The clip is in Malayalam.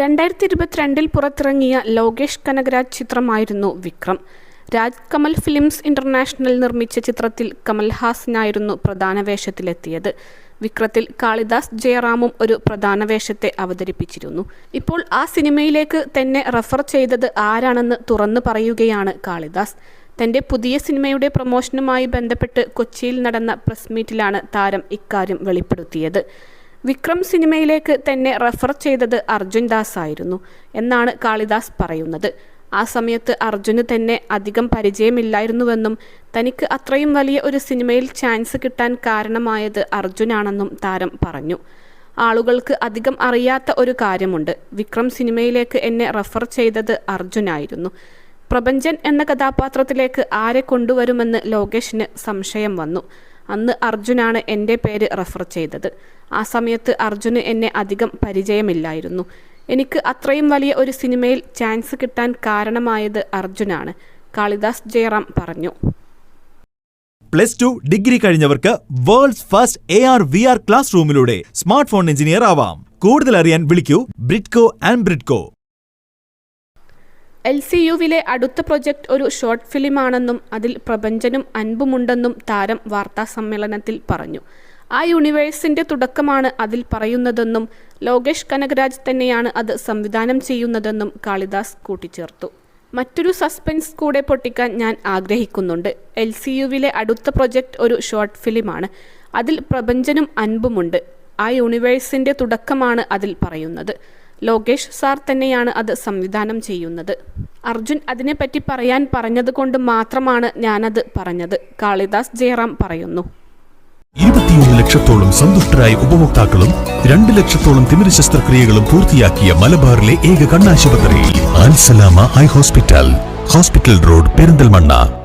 രണ്ടായിരത്തി ഇരുപത്തിരണ്ടിൽ പുറത്തിറങ്ങിയ ലോകേഷ് കനകരാജ് ചിത്രമായിരുന്നു വിക്രം. രാജ് കമൽ ഫിലിംസ് ഇന്റർനാഷണൽ നിർമ്മിച്ച ചിത്രത്തിൽ കമൽഹാസനായിരുന്നു പ്രധാന വേഷത്തിലെത്തിയത്. വിക്രത്തിൽ കാളിദാസ് ജയറാമും ഒരു പ്രധാന വേഷത്തെ അവതരിപ്പിച്ചിരുന്നു. ഇപ്പോൾ ആ സിനിമയിലേക്ക് തന്നെ റെഫർ ചെയ്തത് ആരാണെന്ന് തുറന്നു പറയുകയാണ് കാളിദാസ്. തന്റെ പുതിയ സിനിമയുടെ പ്രൊമോഷനുമായി ബന്ധപ്പെട്ട് കൊച്ചിയിൽ നടന്ന പ്രസ് മീറ്റിലാണ് താരം ഇക്കാര്യം വെളിപ്പെടുത്തിയത്. വിക്രം സിനിമയിലേക്ക് തന്നെ റെഫർ ചെയ്തത് അർജുൻ ദാസ് ആയിരുന്നു എന്നാണ് കാളിദാസ് പറയുന്നത്. ആ സമയത്ത് അർജുന് തന്നെ അധികം പരിചയമില്ലായിരുന്നുവെന്നും തനിക്ക് അത്രയും വലിയ ഒരു സിനിമയിൽ ചാൻസ് കിട്ടാൻ കാരണമായത് അർജുനാണെന്നും താരം പറഞ്ഞു. ആളുകൾക്ക് അധികം അറിയാത്ത ഒരു കാര്യമുണ്ട്. വിക്രം സിനിമയിലേക്ക് എന്നെ റെഫർ ചെയ്തത് അർജുനായിരുന്നു. പ്രപഞ്ചൻ എന്ന കഥാപാത്രത്തിലേക്ക് ആരെ കൊണ്ടുവരുമെന്ന് ലോകേഷിന് സംശയം വന്നു. അന്ന് അർജുനാണ് എന്റെ പേര് റെഫർ ചെയ്തത്. ആ സമയത്ത് അർജുന് എന്നെ അധികം പരിചയമില്ലായിരുന്നു. എനിക്ക് അത്രയും വലിയ ഒരു സിനിമയിൽ ചാൻസ് കിട്ടാൻ കാരണമായത് അർജുനാണ്. കാളിദാസ് ജയറാം പറഞ്ഞു. Plus two degree കഴിഞ്ഞവർക്ക് world's first A R V R class റൂമിലൂടെ smart phone engineer ആവാം. കൂടുതൽ അറിയാൻ വിളിക്കൂ Bridco and Bridco. L C യുവിലെ അടുത്ത പ്രൊജക്ട് ഒരു ഷോർട്ട് ഫിലിമാണെന്നും അതിൽ പ്രപഞ്ചനും അൻപുമുണ്ടെന്നും താരം വാർത്താസമ്മേളനത്തിൽ പറഞ്ഞു. ആ യൂണിവേഴ്സിന്റെ തുടക്കമാണ് അതിൽ പറയുന്നതെന്നും ലോകേഷ് കനകരാജ് തന്നെയാണ് അത് സംവിധാനം ചെയ്യുന്നതെന്നും കാളിദാസ് കൂട്ടിച്ചേർത്തു. മറ്റൊരു സസ്പെൻസ് കൂടെ പൊട്ടിക്കാൻ ഞാൻ ആഗ്രഹിക്കുന്നുണ്ട്. എൽ സി യുവിലെ അടുത്ത പ്രൊജക്ട് ഒരു ഷോർട്ട് ഫിലിമാണ്. അതിൽ പ്രപഞ്ചനും അൻപുമുണ്ട്. ആ യൂണിവേഴ്സിന്റെ തുടക്കമാണ് അതിൽ പറയുന്നത്. ലോകേഷ് സാർ തന്നെയാണ് അത് സംവിധാനം ചെയ്യുന്നത്. അർജുൻ അതിനെപ്പറ്റി പറയാൻ പറഞ്ഞത് കൊണ്ട് മാത്രമാണ് ഞാനത് പറഞ്ഞത്. കാളിദാസ് ജയറാം പറയുന്നു. ഇരുപത്തിയൊന്ന് ലക്ഷത്തോളം സന്തുഷ്ടരായ ഉപഭോക്താക്കളും രണ്ട് ലക്ഷത്തോളം തിമിര ശസ്ത്രക്രിയകളും പൂർത്തിയാക്കിയ മലബാറിലെ ഏക കണ്ണാശുപത്രി ആൻസലാമ eye hospital. Hospital road Perinthalmanna.